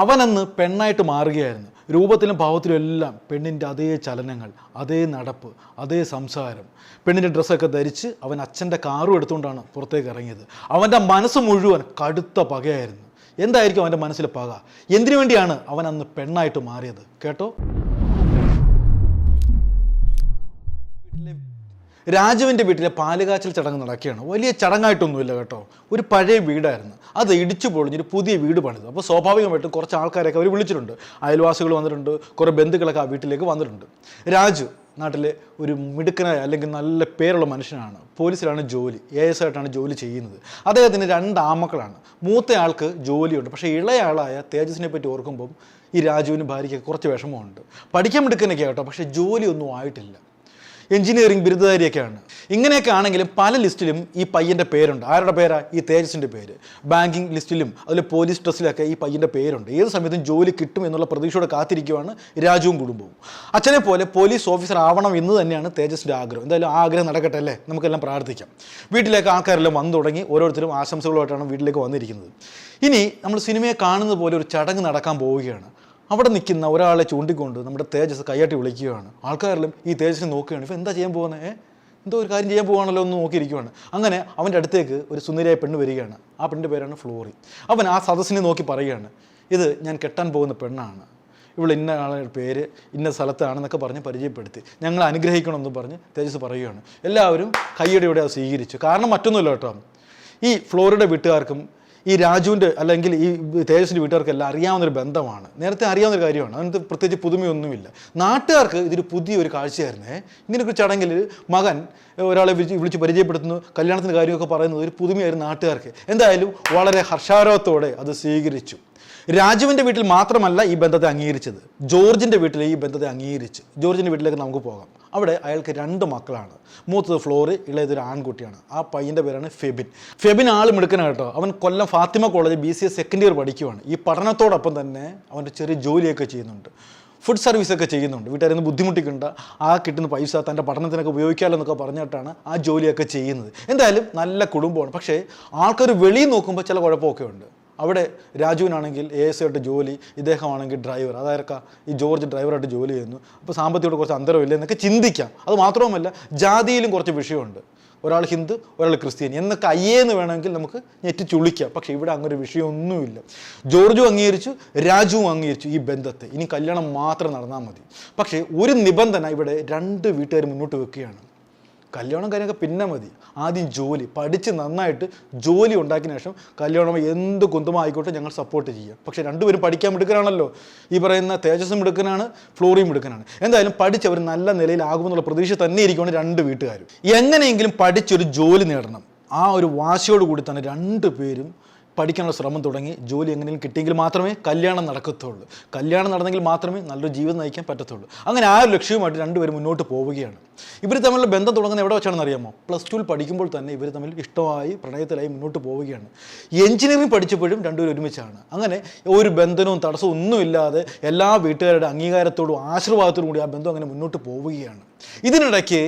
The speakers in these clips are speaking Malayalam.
അവനന്ന് പെണ്ണായിട്ട് മാറുകയായിരുന്നു. രൂപത്തിലും ഭാവത്തിലും എല്ലാം പെണ്ണിന്റെ അതേ ചലനങ്ങൾ അതേ നടപ്പ് അതേ സംസാരം. പെണ്ണിന്റെ ഡ്രസ്സൊക്കെ ധരിച്ച് അവൻ അച്ഛന്റെ കാറും എടുത്തുകൊണ്ടാണ് പുറത്തേക്ക് ഇറങ്ങിയത്. അവന്റെ മനസ്സ് മുഴുവൻ കടുത്ത പകയായിരുന്നു. എന്തായിരിക്കും അവന്റെ മനസ്സിലെ പക? എന്തിനു വേണ്ടിയാണ് അവൻ അന്ന് പെണ്ണായിട്ട് മാറിയത്? കേട്ടോ? രാജുവിന്റെ വീട്ടിലെ പാലുകാച്ചൽ ചടങ്ങ് നടക്കുകയാണ്. വലിയ ചടങ്ങായിട്ടൊന്നുമില്ല കേട്ടോ. ഒരു പഴയ വീടായിരുന്നു. അത് ഇടിച്ചു പൊളിഞ്ഞൊരു പുതിയ വീട് പണിത്. അപ്പോൾ സ്വാഭാവികമായിട്ടും കുറച്ച് ആൾക്കാരൊക്കെ അവർ വിളിച്ചിട്ടുണ്ട്. അയൽവാസികൾ വന്നിട്ടുണ്ട്. കുറേ ബന്ധുക്കളൊക്കെ ആ വീട്ടിലേക്ക് വന്നിട്ടുണ്ട്. രാജു നാട്ടിലെ ഒരു മിടുക്കനായ അല്ലെങ്കിൽ നല്ല പേരുള്ള മനുഷ്യനാണ്. പോലീസിലാണ് ജോലി. എ എസ് ആയിട്ടാണ് ജോലി ചെയ്യുന്നത്. അദ്ദേഹത്തിന് രണ്ട് ആമക്കളാണ്. മൂത്ത ആൾക്ക് ജോലിയുണ്ട്. പക്ഷേ ഇളയ ആളായ തേജസിനെ പറ്റി ഓർക്കുമ്പം ഈ രാജുവിന് ഭാര്യയ്ക്ക് കുറച്ച് വിഷമമുണ്ട്. പഠിക്കാൻ മിടുക്കനൊക്കെ കേട്ടോ. പക്ഷേ ജോലിയൊന്നും ആയിട്ടില്ല. എഞ്ചിനീയറിംഗ് ബിരുദധാരിയൊക്കെയാണ്. ഇങ്ങനെയൊക്കെ ആണെങ്കിലും പല ലിസ്റ്റിലും ഈ പയ്യന്റെ പേരുണ്ട്. ആരുടെ പേരാ? ഈ തേജസിന്റെ പേര്. ബാങ്കിങ് ലിസ്റ്റിലും അതിൽ പോലീസ് ട്രസ്റ്റിലൊക്കെ ഈ പയ്യന്റെ പേരുണ്ട്. ഏത് സമയത്തും ജോലി കിട്ടും എന്നുള്ള പ്രതീക്ഷയോടെ കാത്തിരിക്കുവാണ് രാജുവും കുടുംബവും. അച്ഛനെ പോലെ പോലീസ് ഓഫീസർ ആവണം എന്ന് തന്നെയാണ് തേജസിന്റെ ആഗ്രഹം. എന്തായാലും ആ ആഗ്രഹം നടക്കട്ടെ അല്ലേ? നമുക്കെല്ലാം പ്രാർത്ഥിക്കാം. വീട്ടിലേക്ക് ആൾക്കാരെല്ലാം വന്നു തുടങ്ങി ഓരോരുത്തരും ആശംസകളുമായിട്ടാണ് വീട്ടിലേക്ക് വന്നിരിക്കുന്നത്. ഇനി നമ്മൾ സിനിമയെ കാണുന്നത് പോലെ ഒരു ചടങ്ങ് നടക്കാൻ പോവുകയാണ്. അവിടെ നിൽക്കുന്ന ഒരാളെ ചൂണ്ടിക്കൊണ്ട് നമ്മുടെ തേജസ് കൈയാട്ടി വിളിക്കുകയാണ്. ആൾക്കാരിലും ഈ തേജസ്സിനെ നോക്കുകയാണ്. ഇപ്പം എന്താ ചെയ്യാൻ പോകുന്നത് എന്തോ ഒരു കാര്യം ചെയ്യാൻ പോകുകയാണല്ലോ എന്ന് നോക്കിയിരിക്കുകയാണ്. അങ്ങനെ അവന്റെ അടുത്തേക്ക് ഒരു സുന്ദരിയായ പെണ്ണ് വരികയാണ്. ആ പെണ്ണിന്റെ പേരാണ് ഫ്ലോറി. അവൻ ആ സദസ്സിനെ നോക്കി പറയുകയാണ് ഇത് ഞാൻ കെട്ടാൻ പോകുന്ന പെണ്ണാണ്. ഇവൾ ഇന്ന ആളുടെ പേര് ഇന്ന സ്ഥലത്താണെന്നൊക്കെ പറഞ്ഞ് പരിചയപ്പെടുത്തി. ഞങ്ങൾ അനുഗ്രഹിക്കണമെന്ന് പറഞ്ഞ് തേജസ് പറയുകയാണ്. എല്ലാവരും കയ്യടിയോടെ അത് സ്വീകരിച്ചു. കാരണം മറ്റൊന്നുമില്ല കേട്ടോ. ഈ ഫ്ലോറിഡ വീട്ടുകാർക്കും ഈ രാജുവിന്റെ അല്ലെങ്കിൽ ഈ തേജസിന്റെ വീട്ടുകാർക്കെല്ലാം അറിയാവുന്നൊരു ബന്ധമാണ്. നേരത്തെ അറിയാവുന്നൊരു കാര്യമാണ്. അതിനകത്ത് പ്രത്യേകിച്ച് പുതുമയൊന്നുമില്ല. നാട്ടുകാർക്ക് ഇതൊരു പുതിയൊരു കാഴ്ചയായിരുന്നേ. ഇങ്ങനെയൊക്കെ ചടങ്ങിൽ മകൻ ഒരാളെ വിളിച്ച് വിളിച്ച് പരിചയപ്പെടുത്തുന്നു കല്യാണത്തിന്റെ കാര്യമൊക്കെ പറയുന്നത് ഒരു പുതുമയായിരുന്നു നാട്ടുകാർക്ക്. എന്തായാലും വളരെ ഹർഷാരവത്തോടെ അത് സ്വീകരിച്ചു. രാജുവിന്റെ വീട്ടിൽ മാത്രമല്ല ഈ ബന്ധത്തെ അംഗീകരിച്ചത്. ജോർജിന്റെ വീട്ടിൽ ഈ ബന്ധത്തെ അംഗീകരിച്ച് ജോർജിന്റെ വീട്ടിലേക്ക് നമുക്ക് പോകാം. അവിടെ അയാൾക്ക് രണ്ട് മക്കളാണ്. മൂത്തത് ഫ്ലോറ് ഒരു ആൺകുട്ടിയാണ്. ആ പയ്യന്റെ പേരാണ് ഫെബിൻ. ഫെബിൻ ആൾ മിടുക്കനാണ് കേട്ടോ. അവൻ Kollam Fatima college B C S second year പഠിക്കുവാണ്. ഈ പഠനത്തോടൊപ്പം തന്നെ അവന്റെ ചെറിയ ജോലിയൊക്കെ ചെയ്യുന്നുണ്ട്. ഫുഡ് സർവീസ് ഒക്കെ ചെയ്യുന്നുണ്ട്. നിന്ന് ബുദ്ധിമുട്ടിക്കണ്ട. ആ കിട്ടുന്ന പൈസ തന്റെ പഠനത്തിനൊക്കെ ഉപയോഗിക്കാമല്ലോ എന്നൊക്കെ പറഞ്ഞിട്ടാണ് ആ ജോലിയൊക്കെ ചെയ്യുന്നത്. എന്തായാലും നല്ല കുടുംബമാണ്. പക്ഷേ ആൾക്കാർ വെളിയിൽ നോക്കുമ്പോൾ ചില കുഴപ്പമൊക്കെ ഉണ്ട്. അവിടെ രാജുവിനാണെങ്കിൽ എ എസ് ആയിട്ട് ജോലി ഇദ്ദേഹമാണെങ്കിൽ ഡ്രൈവർ അതായത് ഈ ജോർജ് ഡ്രൈവറായിട്ട് ജോലി ചെയ്യുന്നു. അപ്പോൾ സാമ്പത്തികമായിട്ട് കുറച്ച് അന്തരമില്ല എന്നൊക്കെ ചിന്തിക്കാം. അത് മാത്രവുമല്ല ജാതിയിലും കുറച്ച് വിഷയമുണ്ട്. ഒരാൾ ഹിന്ദു ഒരാൾ ക്രിസ്ത്യൻ. എന്നൊക്കെ അയ്യേന്ന് വേണമെങ്കിൽ നമുക്ക് ഞെറ്റി ചുളിക്കാം. പക്ഷേ ഇവിടെ അങ്ങനെ ഒരു വിഷയമൊന്നുമില്ല. ജോർജും അംഗീകരിച്ചു രാജുവും അംഗീകരിച്ചു ഈ ബന്ധത്തെ. ഇനി കല്യാണം മാത്രം നടന്നാൽ മതി. പക്ഷേ ഒരു നിബന്ധന ഇവിടെ രണ്ട് വീട്ടുകാർ മുന്നോട്ട് വെക്കുകയാണ്. കല്യാണം കാര്യമൊക്കെ പിന്നെ മതി. ആദ്യം ജോലി. പഠിച്ച് നന്നായിട്ട് ജോലി ഉണ്ടാക്കിയ ശേഷം കല്യാണം എന്ത് കുന്തമായിക്കോട്ടെ ഞങ്ങൾ സപ്പോർട്ട് ചെയ്യാം. പക്ഷേ രണ്ടുപേരും പഠിക്കാൻ മിടുക്കനാണല്ലോ. ഈ പറയുന്ന തേജസ്സും മിടുക്കനാണ് ഫ്ലോറിയും മിടുക്കനാണ്. എന്തായാലും പഠിച്ച് അവർ നല്ല നിലയിലാകുമെന്നുള്ള പ്രതീക്ഷ തന്നെ ഇരിക്കുകയാണ് രണ്ട് വീട്ടുകാരും. എങ്ങനെയെങ്കിലും പഠിച്ചൊരു ജോലി നേടണം. ആ ഒരു വാശിയോട് കൂടി തന്നെ രണ്ട് പേരും പഠിക്കാനുള്ള ശ്രമം തുടങ്ങി. ജോലി എങ്ങനെയും കിട്ടിയെങ്കിൽ മാത്രമേ കല്യാണം നടക്കത്തുള്ളൂ. കല്യാണം നടന്നെങ്കിൽ മാത്രമേ നല്ലൊരു ജീവിതം നയിക്കാൻ പറ്റത്തുള്ളൂ. അങ്ങനെ ആ ഒരു ലക്ഷ്യവുമായിട്ട് രണ്ടുപേരും മുന്നോട്ട് പോവുകയാണ്. ഇവർ തമ്മിലുള്ള ബന്ധം തുടങ്ങുന്നത് എവിടെ വെച്ചാണെന്ന് അറിയാമോ? പ്ലസ് ടുവിൽ പഠിക്കുമ്പോൾ തന്നെ ഇവർ തമ്മിൽ ഇഷ്ടമായി പ്രണയത്തിലായി മുന്നോട്ട് പോവുകയാണ്. എഞ്ചിനീയറിംഗ് പഠിച്ചപ്പോഴും രണ്ടുപേരും ഒരുമിച്ചാണ്. അങ്ങനെ ഒരു ബന്ധനവും തടസ്സവും ഒന്നുമില്ലാതെ എല്ലാ വീട്ടുകാരുടെ അംഗീകാരത്തോടും ആശീർവാദത്തോടും കൂടി ആ ബന്ധം അങ്ങനെ മുന്നോട്ട് പോവുകയാണ്. ഇതിനിടയ്ക്ക്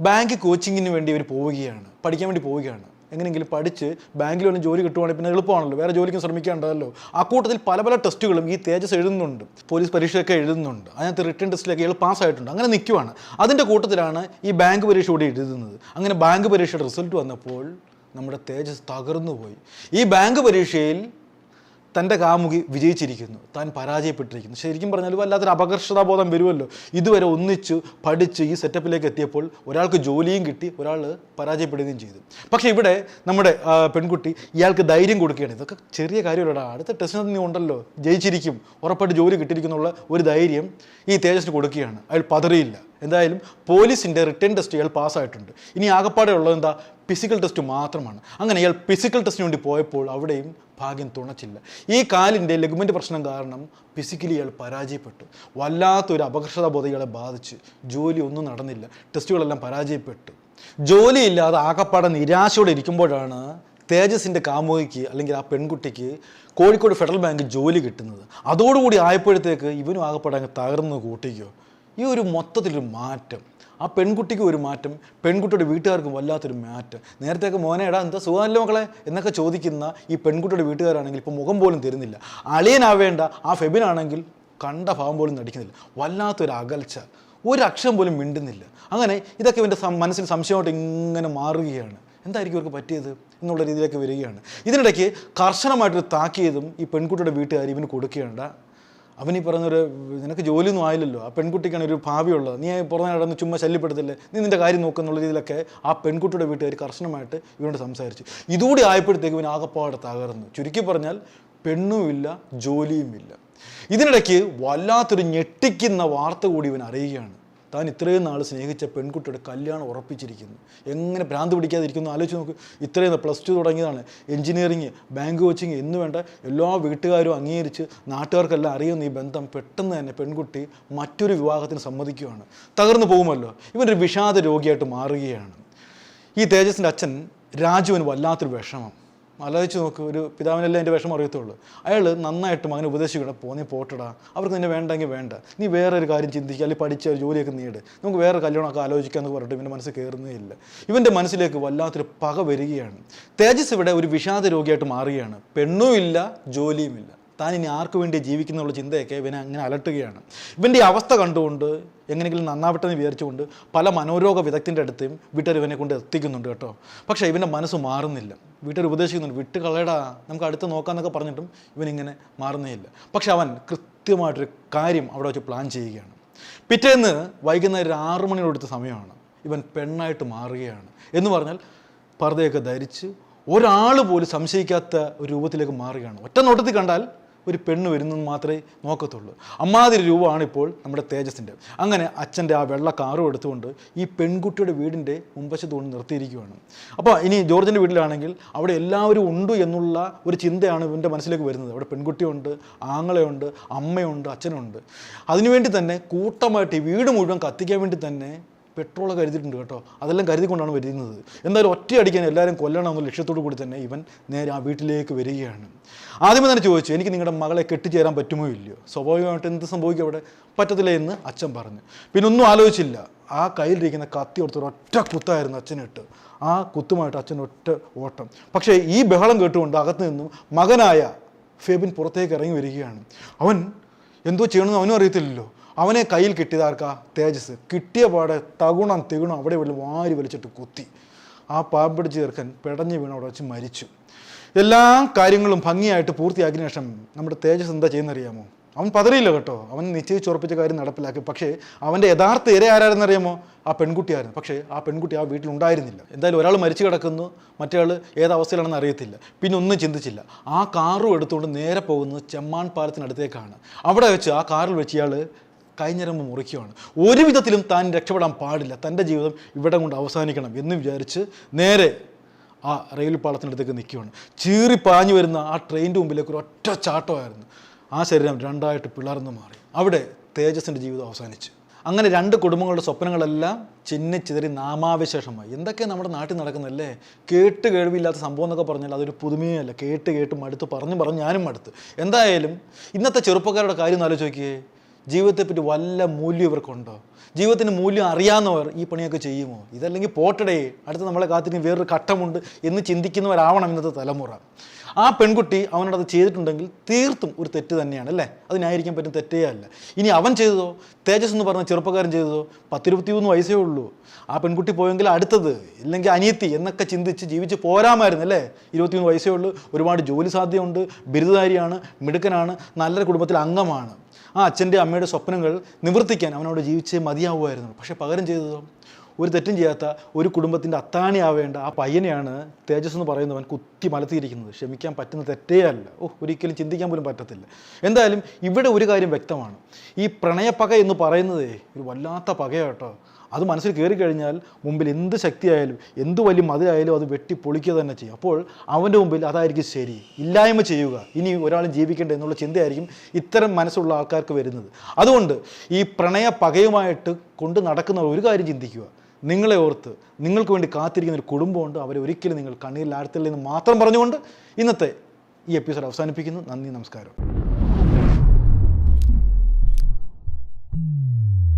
ബാങ്ക് കോച്ചിങ്ങിന് വേണ്ടി ഇവർ പോവുകയാണ്. പഠിക്കാൻ വേണ്ടി പോവുകയാണ്. എങ്ങനെയെങ്കിലും പഠിച്ച് ബാങ്കിൽ വന്ന് ജോലി കിട്ടുവാണെങ്കിൽ പിന്നെ എളുപ്പമാണല്ലോ. വേറെ ജോലിക്കും ശ്രമിക്കാണ്ടല്ലോ ആ കൂട്ടത്തിൽ പല പല ടെസ്റ്റുകളും ഈ തേജസ് എഴുതുന്നുണ്ട്. പോലീസ് പരീക്ഷയൊക്കെ എഴുതുന്നുണ്ട്. അതിനകത്ത് റിട്ടേൺ ടെസ്റ്റിലൊക്കെ ഇയാൾ പാസ്സായിട്ടുണ്ട്. അങ്ങനെ നിൽക്കുവാണ് അതിന്റെ കൂട്ടത്തിലാണ് ഈ ബാങ്ക് പരീക്ഷ കൂടി എഴുതുന്നത്. അങ്ങനെ ബാങ്ക് പരീക്ഷയുടെ റിസൾട്ട് വന്നപ്പോൾ നമ്മുടെ തേജസ് തകർന്നു പോയി ഈ ബാങ്ക് പരീക്ഷയിൽ തന്റെ കാമുകി വിജയിച്ചിരിക്കുന്നു. താൻ പരാജയപ്പെട്ടിരിക്കുന്നു. ശരിക്കും പറഞ്ഞാൽ വല്ലാത്തൊരു അപകർഷതാബോധം വരുമല്ലോ. ഇതുവരെ ഒന്നിച്ചു പഠിച്ച് ഈ സെറ്റപ്പിലേക്ക് എത്തിയപ്പോൾ ഒരാൾക്ക് ജോലിയും കിട്ടി ഒരാൾ പരാജയപ്പെടുകയും ചെയ്തു. പക്ഷേ ഇവിടെ നമ്മുടെ പെൺകുട്ടി ഇയാൾക്ക് ധൈര്യം കൊടുക്കുകയാണ്. ഇതൊക്കെ ചെറിയ കാര്യമല്ലടാ. അടുത്ത ടെസ്റ്റിനകത്ത് നീ ഉണ്ടല്ലോ. ജയിച്ചിരിക്കും. ഉറപ്പായിട്ട് ജോലി കിട്ടിയിരിക്കുന്നുള്ള ഒരു ധൈര്യം ഈ തേജസ്സിന് കൊടുക്കുകയാണ്. അയാൾ പതറിയില്ല. എന്തായാലും പോലീസിന്റെ റിട്ടേൺ ടെസ്റ്റ് ഇയാൾ പാസ്സായിട്ടുണ്ട്. ഇനി ആകപ്പാടെ ഉള്ളത് എന്താ? ഫിസിക്കൽ ടെസ്റ്റ് മാത്രമാണ്. അങ്ങനെ ഇയാൾ ഫിസിക്കൽ ടെസ്റ്റിന് വേണ്ടി പോയപ്പോൾ അവിടെയും ഭാഗ്യം തുണച്ചില്ല. ഈ കാലിന്റെ ലഘുമെന്റ് പ്രശ്നം കാരണം ഫിസിക്കലി ഇയാൾ പരാജയപ്പെട്ടു. വല്ലാത്തൊരു അപകർഷതാബോധം ഇയാളെ ബാധിച്ച് ജോലി ഒന്നും നടന്നില്ല. ടെസ്റ്റുകളെല്ലാം പരാജയപ്പെട്ടു. ജോലിയില്ലാതെ ആകപ്പാടെ നിരാശയോടെ ഇരിക്കുമ്പോഴാണ് തേജസിന്റെ കാമുകിക്ക് അല്ലെങ്കിൽ ആ പെൺകുട്ടിക്ക് കോഴിക്കോട് ഫെഡറൽ ബാങ്ക് ജോലി കിട്ടുന്നത്. അതോടുകൂടി ആയപ്പോഴത്തേക്ക് ഇവനും ആകപ്പാടെ അങ്ങ് തകർന്ന് കൂട്ടിക്കോ. ഈ ഒരു മൊത്തത്തിലൊരു മാറ്റം. ആ പെൺകുട്ടിക്ക് ഒരു മാറ്റം പെൺകുട്ടിയുടെ വീട്ടുകാർക്കും വല്ലാത്തൊരു മാറ്റം. നേരത്തെയൊക്കെ മോനെ എടാ എന്താ സുഖമല്ലോ മക്കളെ? എന്നൊക്കെ ചോദിക്കുന്ന ഈ പെൺകുട്ടിയുടെ വീട്ടുകാരാണെങ്കിൽ ഇപ്പോൾ മുഖം പോലും തരുന്നില്ല. അളിയനാവേണ്ട ആ ഫെബിനാണെങ്കിൽ കണ്ട ഭാവം പോലും നടിക്കുന്നില്ല. വല്ലാത്തൊരു അകൽച്ച. ഒരു അക്ഷരം പോലും മിണ്ടുന്നില്ല. അങ്ങനെ ഇതൊക്കെ ഇവന്റെ മനസ്സിൽ സംശയമായിട്ട് ഇങ്ങനെ മാറുകയാണ്. എന്തായിരിക്കും ഇവർക്ക് പറ്റിയത് എന്നുള്ള രീതിയിലേക്ക് വരികയാണ്. ഇതിനിടയ്ക്ക് കർശനമായിട്ടൊരു താക്കിയതും ഈ പെൺകുട്ടിയുടെ വീട്ടുകാർ ഇവന് കൊടുക്കുകയുണ്ട അവൻ ഈ പറഞ്ഞൊരു നിനക്ക് ജോലിയൊന്നും ആയില്ലല്ലോ ആ പെൺകുട്ടിക്കാണ് ഒരു ഭാവിയുള്ളത്. നീ പുറമെ നടന്ന് ചുമ്മാ ശല്യപ്പെടുത്തില്ലേ? നീ നിന്റെ കാര്യം നോക്കുന്നുള്ള രീതിയിലൊക്കെ ആ പെൺകുട്ടിയുടെ വീട്ടുകാർ കർശനമായിട്ട് ഇവനോട് സംസാരിച്ചു. ഇതുകൂടി ആയപ്പോഴത്തേക്ക് ഇവൻ ആകപ്പാടെ തകർന്നു. ചുരുക്കി പറഞ്ഞാൽ പെണ്ണുമില്ല ജോലിയുമില്ല. ഇതിനിടയ്ക്ക് വല്ലാത്തൊരു ഞെട്ടിക്കുന്ന വാർത്ത കൂടി ഇവൻ അറിയുകയാണ്. താൻ ഇത്രയും നാൾ സ്നേഹിച്ച പെൺകുട്ടിയുടെ കല്യാണം ഉറപ്പിച്ചിരിക്കുന്നു. എങ്ങനെ ഭ്രാന്ത് പിടിക്കാതിരിക്കുന്നു? ആലോചിച്ച് നോക്ക്. ഇത്രയും പ്ലസ് ടു തുടങ്ങിയതാണ്. എഞ്ചിനീയറിങ് ബാങ്ക് കോച്ചിങ് എന്ന് വേണ്ട എല്ലാ വീട്ടുകാരും അംഗീകരിച്ച് നാട്ടുകാർക്കെല്ലാം അറിയുന്ന ഈ ബന്ധം പെട്ടെന്ന് തന്നെ പെൺകുട്ടി മറ്റൊരു വിവാഹത്തിന് സമ്മതിക്കുകയാണ്. തകർന്നു പോകുമല്ലോ. ഇവനൊരു വിഷാദ രോഗിയായിട്ട് മാറുകയാണ്. ഈ തേജസിന്റെ അച്ഛൻ രാജുവിന് വല്ലാത്തൊരു വിഷമം. ആലോചിച്ച് നോക്ക് ഒരു പിതാവിനല്ലേ എന്റെ വിഷമം അറിയത്തുള്ളൂ. അയാൾ നന്നായിട്ട് മകനെ ഉപദേശിക്കണം നീ പോട്ടടാ. അവർക്ക് നിന്നെ വേണ്ടെങ്കിൽ വേണ്ട. നീ വേറെ ഒരു കാര്യം ചിന്തിക്കുക അല്ലെങ്കിൽ പഠിച്ച ഒരു ജോലിയൊക്കെ നേട്. നമുക്ക് വേറെ കല്യാണമൊക്കെ ആലോചിക്കാമെന്ന് പറഞ്ഞിട്ട് ഇവന്റെ മനസ്സിൽ കയറുന്നേ ഇല്ല. ഇവന്റെ മനസ്സിലേക്ക് വല്ലാത്തൊരു പക വരികയാണ്. തേജസ് ഇവിടെ ഒരു വിഷാദ രോഗിയായിട്ട് മാറുകയാണ്. പെണ്ണുമില്ല ജോലിയുമില്ല. താൻ ഇനി ആർക്ക് വേണ്ടി ജീവിക്കുന്നുള്ള ചിന്തയൊക്കെ ഇവനെ അങ്ങനെ അലട്ടുകയാണ്. ഇവന്റെ അവസ്ഥ കണ്ടുകൊണ്ട് എങ്ങനെയെങ്കിലും നന്നാവട്ടെന്ന് വിചാരിച്ചുകൊണ്ട് പല മനോരോഗ വിദഗ്ധന്റെ അടുത്തും വീട്ടുകാർ ഇവനെ കൊണ്ട് എത്തിക്കുന്നുണ്ട് കേട്ടോ. പക്ഷേ ഇവന്റെ മനസ്സ് മാറുന്നില്ല. വീട്ടുകാർ ഉപദേശിക്കുന്നുണ്ട് വിട്ട് കളയടാ നമുക്ക് അടുത്ത് നോക്കാമെന്നൊക്കെ പറഞ്ഞിട്ടും ഇവനിങ്ങനെ മാറുന്നേ ഇല്ല പക്ഷെ അവൻ കൃത്യമായിട്ടൊരു കാര്യം അവിടെ വെച്ച് പ്ലാൻ ചെയ്യുകയാണ്. പിറ്റേന്ന് വൈകുന്നേരം ഒരു ആറു മണിയോടുത്ത സമയമാണ് ഇവൻ പെണ്ണായിട്ട് മാറുകയാണ്. എന്ന് പറഞ്ഞാൽ പർദ്ദയൊക്കെ ധരിച്ച് ഒരാൾ പോലും സംശയിക്കാത്ത ഒരു രൂപത്തിലേക്ക് മാറുകയാണ്. ഒറ്റ നോട്ടത്തിൽ കണ്ടാൽ ഒരു പെണ്ണ് വരുന്നെന്ന് മാത്രമേ നോക്കത്തുള്ളൂ. അമ്മാതിരി രൂപമാണ് ഇപ്പോൾ നമ്മുടെ തേജസിന്റെ അങ്ങനെ അച്ഛന്റെ ആ വെള്ള കാറും എടുത്തുകൊണ്ട് ഈ പെൺകുട്ടിയുടെ വീടിന്റെ മുമ്പശത്ത് കൊണ്ട് നിർത്തിയിരിക്കുകയാണ്. അപ്പോൾ ഇനി ജോർജിന്റെ വീട്ടിലാണെങ്കിൽ അവിടെ എല്ലാവരും ഉണ്ട് എന്നുള്ള ഒരു ചിന്തയാണ് ഇവന്റെ മനസ്സിലേക്ക് വരുന്നത്. അവിടെ പെൺകുട്ടിയുണ്ട് ആങ്ങളയുണ്ട് അമ്മയുണ്ട് അച്ഛനുണ്ട്. അതിനുവേണ്ടി തന്നെ കൂട്ടമായിട്ട് ഈ വീട് മുഴുവൻ കത്തിക്കാൻ വേണ്ടി തന്നെ പെട്രോൾ കരുതിയിട്ടുണ്ട് കേട്ടോ. അതെല്ലാം കരുതിക്കൊണ്ടാണ് വരുന്നത്. എന്തായാലും ഒറ്റയടിക്കാൻ എല്ലാവരും കൊല്ലണം എന്ന ലക്ഷ്യത്തോടു കൂടി തന്നെ ഇവൻ നേരെ ആ വീട്ടിലേക്ക് വരികയാണ്. ആദ്യമേ തന്നെ ചോദിച്ചു എനിക്ക് നിങ്ങളുടെ മകളെ കെട്ടിച്ചേരാൻ പറ്റുമോ ഇല്ലയോ? സ്വാഭാവികമായിട്ട് എന്ത് സംഭവിക്കും അവിടെ? പറ്റത്തില്ല എന്ന് അച്ഛൻ പറഞ്ഞു. പിന്നെ ഒന്നും ആലോചിച്ചില്ല. ആ കയ്യിലിരിക്കുന്ന കത്തി കൊടുത്തൊരു ഒറ്റ കുത്തായിരുന്നു അച്ഛനിട്ട്. ആ കുത്തുമായിട്ട് അച്ഛൻ ഒറ്റ ഓട്ടം. പക്ഷേ ഈ ബഹളം കേട്ടുകൊണ്ട് അകത്ത് നിന്നും മകനായ ഫേബിൻ പുറത്തേക്ക് ഇറങ്ങി വരികയാണ്. അവൻ എന്തോ ചെയ്യണമെന്ന് അവനും അറിയത്തില്ലല്ലോ. അവനെ കയ്യിൽ കിട്ടിയതാർക്കാ തേജസ്. കിട്ടിയ പാടെ തകുണം തികുണം അവിടെ ഇവിടെ വാരി വലിച്ചിട്ട് കുത്തി. ആ പാമ്പിടിച്ച് ചേർക്കൻ പെടഞ്ഞ് വീണ് അവിടെ വെച്ച് മരിച്ചു. എല്ലാ കാര്യങ്ങളും ഭംഗിയായിട്ട് പൂർത്തിയാക്കിയ ശേഷം നമ്മുടെ തേജസ് എന്താ ചെയ്യുന്നറിയാമോ? അവൻ പതറിയില്ല കേട്ടോ. അവൻ നിശ്ചയിച്ചുറപ്പിച്ച കാര്യം നടപ്പിലാക്കി. പക്ഷേ അവന്റെ യഥാർത്ഥ ഇര ആരായിരുന്നറിയാമോ? ആ പെൺകുട്ടിയായിരുന്നു. പക്ഷേ ആ പെൺകുട്ടി ആ വീട്ടിൽ ഉണ്ടായിരുന്നില്ല. എന്തായാലും ഒരാൾ മരിച്ചു കിടക്കുന്നു. മറ്റേ ആൾ ഏതവസ്ഥയിലാണെന്ന് അറിയത്തില്ല. പിന്നെ ഒന്നും ചിന്തിച്ചില്ല. ആ കാറും എടുത്തുകൊണ്ട് നേരെ പോകുന്നത് ചെമ്മാൻ പാലത്തിനടുത്തേക്കാണ്. അവിടെ വെച്ച് ആ കാറിൽ വെച്ച് ഇയാൾ കൈഞ്ഞരമ്പ് മുറിക്കുകയാണ്. ഒരു വിധത്തിലും താൻ രക്ഷപ്പെടാൻ പാടില്ല. തന്റെ ജീവിതം ഇവിടെ കൊണ്ട് അവസാനിക്കണം എന്ന് വിചാരിച്ച് നേരെ ആ റെയിൽ പാളത്തിനടുത്തേക്ക് നിൽക്കുകയാണ്. ചീറി പാഞ്ഞു വരുന്ന ആ ട്രെയിനിന്റെ മുമ്പിലേക്ക് ഒരു ഒറ്റ ചാട്ടമായിരുന്നു. ആ ശരീരം രണ്ടായിട്ട് പിളർന്നു മാറി. അവിടെ തേജസിന്റെ ജീവിതം അവസാനിച്ചു. അങ്ങനെ രണ്ട് കുടുംബങ്ങളുടെ സ്വപ്നങ്ങളെല്ലാം ചിന്നിച്ചിതറി നാമാവിശേഷമായി. എന്തൊക്കെ നമ്മുടെ നാട്ടിൽ നടക്കുന്നല്ലേ കേട്ട് കേൾവിയില്ലാത്ത സംഭവം എന്നൊക്കെ പറഞ്ഞാൽ അതൊരു പുതുമയല്ല കേട്ട് കേട്ട് മടുത്ത് പറഞ്ഞു പറഞ്ഞു ഞാനും മടുത്ത്. എന്തായാലും ഇന്നത്തെ ചെറുപ്പക്കാരുടെ കാര്യം നോക്കിയേ. ജീവിതത്തെപ്പറ്റി വല്ല മൂല്യം ഇവർക്കുണ്ടോ? ജീവിതത്തിന് മൂല്യം അറിയാവുന്നവർ ഈ പണിയൊക്കെ ചെയ്യുമോ? ഇതല്ലെങ്കിൽ പോട്ടടേ അടുത്ത് നമ്മളെ കാത്തിന് വേറൊരു ഘട്ടമുണ്ട് എന്ന് ചിന്തിക്കുന്നവരാവണം ഇന്നത്തെ തലമുറ. ആ പെൺകുട്ടി അവനോടത് ചെയ്തിട്ടുണ്ടെങ്കിൽ തീർത്തും ഒരു തെറ്റ് തന്നെയാണ് അല്ലേ? അതിനായിരിക്കാൻ പറ്റും തെറ്റേ അല്ല. ഇനി അവൻ ചെയ്തതോ? തേജസ് എന്ന് പറഞ്ഞ ചെറുപ്പക്കാരൻ ചെയ്തതോ? പത്തിരുപത്തി മൂന്ന് വയസ്സേ ഉള്ളൂ. ആ പെൺകുട്ടി പോയെങ്കിൽ അടുത്തത് ഇല്ലെങ്കിൽ അനിയത്തി എന്നൊക്കെ ചിന്തിച്ച് ജീവിച്ച് പോരാമായിരുന്നു അല്ലേ? ഇരുപത്തിമൂന്ന് വയസ്സേ ഉള്ളൂ ഒരുപാട് ജോലി സാധ്യതയുണ്ട് ബിരുദധാരിയാണ് മിടുക്കനാണ് നല്ലൊരു കുടുംബത്തിലെ അംഗമാണ്. ആ അച്ഛന്റെ അമ്മയുടെ സ്വപ്നങ്ങൾ നിവർത്തിക്കാൻ അവനോട് ജീവിച്ച് മതിയാവുമായിരുന്നു. പക്ഷേ പകരം ചെയ്തതോ? ഒരു തെറ്റും ചെയ്യാത്ത ഒരു കുടുംബത്തിന്റെ അത്താണിയാവേണ്ട ആ പയ്യനെയാണ് തേജസ് എന്ന് പറയുന്നവൻ കുത്തി മലത്തിയിരിക്കുന്നത്. ക്ഷമിക്കാൻ പറ്റുന്ന തെറ്റേ അല്ല. ഓ ഒരിക്കലും ചിന്തിക്കാൻ പോലും പറ്റത്തില്ല. എന്തായാലും ഇവിടെ ഒരു കാര്യം വ്യക്തമാണ്. ഈ പ്രണയപ്പക എന്ന് പറയുന്നതേ ഒരു വല്ലാത്ത പകയാട്ടോ. അത് മനസ്സിൽ കയറി കഴിഞ്ഞാൽ മുമ്പിൽ എന്ത് ശക്തിയായാലും എന്ത് വലിയ മതിലായാലും അത് വെട്ടി പൊളിക്കുക തന്നെ ചെയ്യും. അപ്പോൾ അവന്റെ മുമ്പിൽ അതായിരിക്കും ശരി. ഇല്ലായ്മ ചെയ്യുക. ഇനി ഒരാളും ജീവിക്കേണ്ട എന്നുള്ള ചിന്തയായിരിക്കും ഇത്തരം മനസ്സുള്ള ആൾക്കാർക്ക് വരുന്നത്. അതുകൊണ്ട് ഈ പ്രണയ പകയുമായിട്ട് കൊണ്ട് നടക്കുന്ന ഒരു കാര്യം ചിന്തിക്കുക. നിങ്ങളെ ഓർത്ത് നിങ്ങൾക്ക് വേണ്ടി കാത്തിരിക്കുന്ന ഒരു കുടുംബമുണ്ട്. അവരെ ഒരിക്കലും നിങ്ങൾ കണ്ണീരിൽ ആഴ്ത്തില്ലെന്ന് മാത്രം പറഞ്ഞുകൊണ്ട് ഇന്നത്തെ ഈ എപ്പിസോഡ് അവസാനിപ്പിക്കുന്നു. നന്ദി നമസ്കാരം.